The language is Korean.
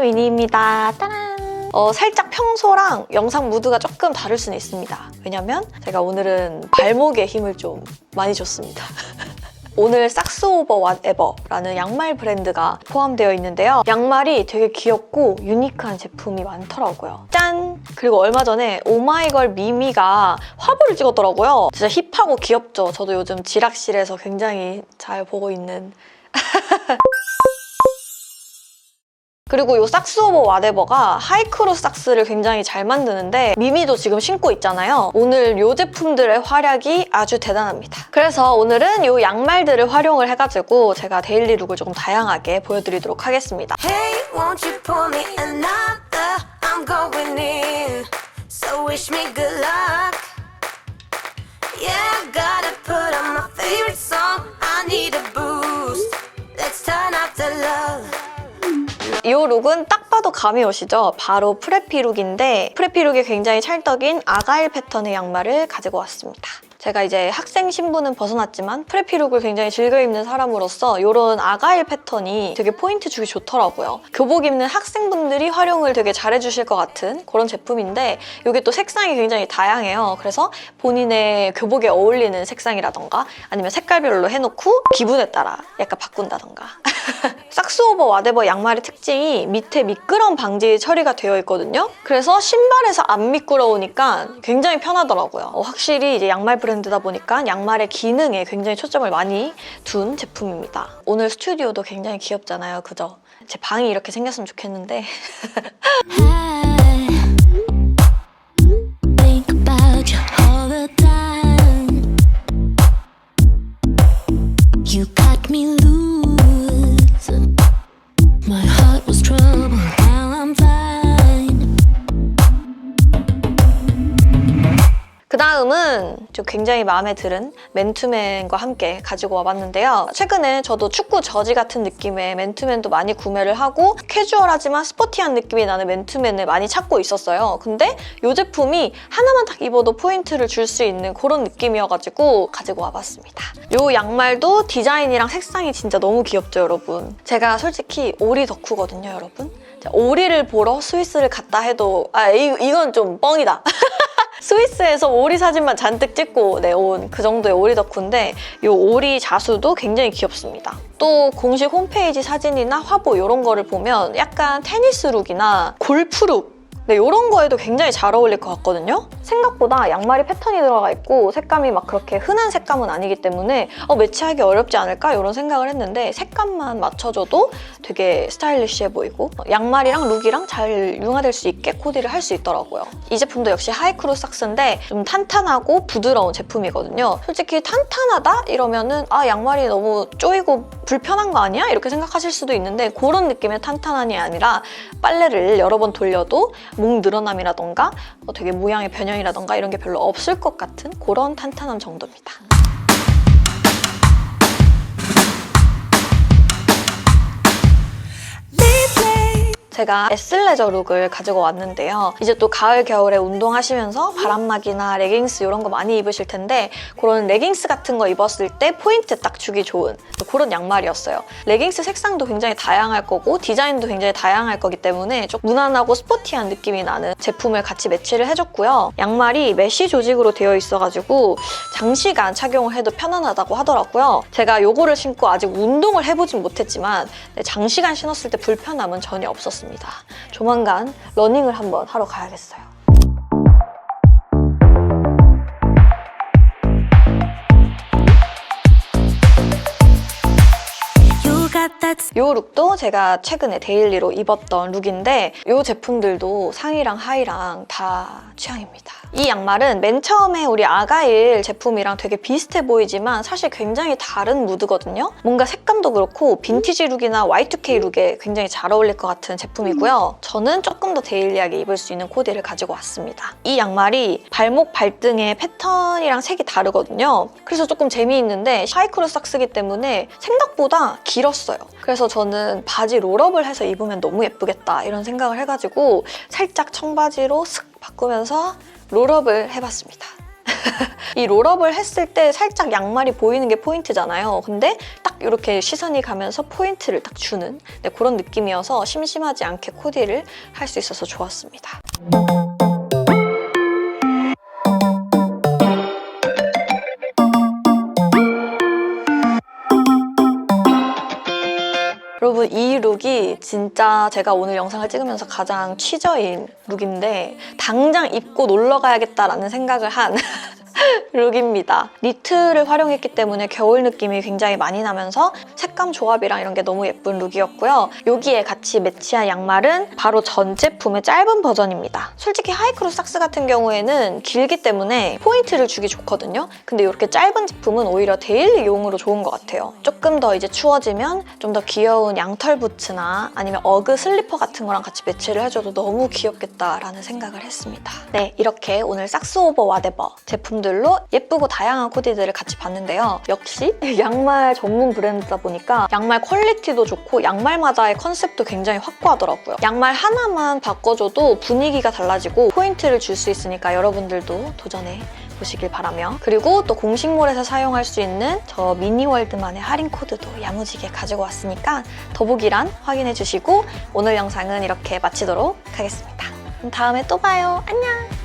미니입니다. 따란! 어, 살짝 평소랑 영상 무드가 조금 다를 수는 있습니다. 왜냐면 제가 오늘은 발목에 힘을 좀 많이 줬습니다. 오늘 삭스오버 왓 에버라는 양말 브랜드가 포함되어 있는데요. 양말이 되게 귀엽고 유니크한 제품이 많더라고요. 짠! 그리고 얼마 전에 오마이걸 미미가 화보를 찍었더라고요. 진짜 힙하고 귀엽죠. 저도 요즘 지락실에서 굉장히 잘 보고 있는 그리고 이 삭스 오버 와데버가 하이크로스 삭스를 굉장히 잘 만드는데 미미도 지금 신고 있잖아요. 오늘 이 제품들의 활약이 아주 대단합니다. 그래서 오늘은 이 양말들을 활용을 해가지고 제가 데일리 룩을 조금 다양하게 보여드리도록 하겠습니다. Hey, won't you pour me another? I'm going in. So wish me good luck. Yeah, gotta put on my favorite song. I need 이 룩은 딱 봐도 감이 오시죠? 바로 프레피 룩인데 프레피 룩이 굉장히 찰떡인 아가일 패턴의 양말을 가지고 왔습니다. 제가 이제 학생 신분은 벗어났지만 프레피 룩을 굉장히 즐겨 입는 사람으로서 이런 아가일 패턴이 되게 포인트 주기 좋더라고요. 교복 입는 학생분들이 활용을 되게 잘해주실 것 같은 그런 제품인데 이게 또 색상이 굉장히 다양해요. 그래서 본인의 교복에 어울리는 색상이라던가 아니면 색깔별로 해놓고 기분에 따라 약간 바꾼다던가 삭스오버 와데버 양말의 특징이 밑에 미끄럼 방지 처리가 되어 있거든요. 그래서 신발에서 안 미끄러우니까 굉장히 편하더라고요. 어, 확실히 이제 양말 브랜드다 보니까 양말의 기능에 굉장히 초점을 많이 둔 제품입니다. 오늘 스튜디오도 굉장히 귀엽잖아요. 그죠? 제 방이 이렇게 생겼으면 좋겠는데 그 다음은 좀 굉장히 마음에 드는 맨투맨과 함께 가지고 와봤는데요. 최근에 저도 축구 저지 같은 느낌의 맨투맨도 많이 구매를 하고 캐주얼하지만 스포티한 느낌이 나는 맨투맨을 많이 찾고 있었어요. 근데 이 제품이 하나만 딱 입어도 포인트를 줄 수 있는 그런 느낌이어가지고 가지고 와봤습니다. 이 양말도 디자인이랑 색상이 진짜 너무 귀엽죠, 여러분? 제가 솔직히 오리 덕후거든요, 여러분. 자, 오리를 보러 스위스를 갔다 해도 아 이, 이건 좀 뻥이다. 스위스에서 오리 사진만 잔뜩 찍고 내온 그 정도의 오리 덕후인데 이 오리 자수도 굉장히 귀엽습니다. 또 공식 홈페이지 사진이나 화보 이런 거를 보면 약간 테니스 룩이나 골프 룩 네, 이런 거에도 굉장히 잘 어울릴 것 같거든요. 생각보다 양말이 패턴이 들어가 있고 색감이 막 그렇게 흔한 색감은 아니기 때문에 어, 매치하기 어렵지 않을까 이런 생각을 했는데 색감만 맞춰줘도 되게 스타일리시해 보이고 어, 양말이랑 룩이랑 잘 융화될 수 있게 코디를 할 수 있더라고요. 이 제품도 역시 하이크로 삭스인데 좀 탄탄하고 부드러운 제품이거든요. 솔직히 탄탄하다 이러면은 아 양말이 너무 쪼이고 불편한 거 아니야? 이렇게 생각하실 수도 있는데 그런 느낌의 탄탄함이 아니라 빨래를 여러 번 돌려도 목 늘어남이라던가 어, 되게 모양의 변형 이라던가 이런 게 별로 없을 것 같은 그런 탄탄함 정도입니다. 제가 에슬레저 룩을 가지고 왔는데요. 이제 또 가을, 겨울에 운동하시면서 바람막이나 레깅스 이런 거 많이 입으실 텐데 그런 레깅스 같은 거 입었을 때 포인트 딱 주기 좋은 그런 양말이었어요. 레깅스 색상도 굉장히 다양할 거고 디자인도 굉장히 다양할 거기 때문에 좀 무난하고 스포티한 느낌이 나는 제품을 같이 매치를 해줬고요. 양말이 메쉬 조직으로 되어 있어가지고 장시간 착용을 해도 편안하다고 하더라고요. 제가 요거를 신고 아직 운동을 해보진 못했지만 네, 장시간 신었을 때 불편함은 전혀 없었습니다. 조만간 러닝을 한번 하러 가야겠어요. 이 룩도 제가 최근에 데일리로 입었던 룩인데 이 제품들도 상의랑 하의랑 다 취향입니다. 이 양말은 맨 처음에 우리 아가일 제품이랑 되게 비슷해 보이지만 사실 굉장히 다른 무드거든요. 뭔가 색감도 그렇고 빈티지 룩이나 Y2K 룩에 굉장히 잘 어울릴 것 같은 제품이고요. 저는 조금 더 데일리하게 입을 수 있는 코디를 가지고 왔습니다. 이 양말이 발목 발등의 패턴이랑 색이 다르거든요. 그래서 조금 재미있는데 하이크로 삭스기 때문에 생각보다 길었어요. 그래서 저는 바지 롤업을 해서 입으면 너무 예쁘겠다 이런 생각을 해가지고 살짝 청바지로 슥 바꾸면서 롤업을 해봤습니다. 이 롤업을 했을 때 살짝 양말이 보이는 게 포인트잖아요. 근데 딱 이렇게 시선이 가면서 포인트를 딱 주는 네, 그런 느낌이어서 심심하지 않게 코디를 할 수 있어서 좋았습니다. 진짜 제가 오늘 영상을 찍으면서 가장 취저인 룩인데 당장 입고 놀러 가야겠다라는 생각을 한 룩입니다. 니트를 활용했기 때문에 겨울 느낌이 굉장히 많이 나면서 색감 조합이랑 이런 게 너무 예쁜 룩이었고요. 여기에 같이 매치한 양말은 바로 전 제품의 짧은 버전입니다. 솔직히 하이크로 삭스 같은 경우에는 길기 때문에 포인트를 주기 좋거든요. 근데 이렇게 짧은 제품은 오히려 데일리용으로 좋은 것 같아요. 조금 더 이제 추워지면 좀 더 귀여운 양털 부츠나 아니면 어그 슬리퍼 같은 거랑 같이 매치를 해줘도 너무 귀엽겠다라는 생각을 했습니다. 네, 이렇게 오늘 삭스 오버 와데버 제품들 로 예쁘고 다양한 코디들을 같이 봤는데요. 역시 양말 전문 브랜드다 보니까 양말 퀄리티도 좋고 양말마다의 컨셉도 굉장히 확고하더라고요. 양말 하나만 바꿔줘도 분위기가 달라지고 포인트를 줄 수 있으니까 여러분들도 도전해 보시길 바라며 그리고 또 공식몰에서 사용할 수 있는 저 미니월드만의 할인 코드도 야무지게 가지고 왔으니까 더보기란 확인해 주시고 오늘 영상은 이렇게 마치도록 하겠습니다. 다음에 또 봐요. 안녕!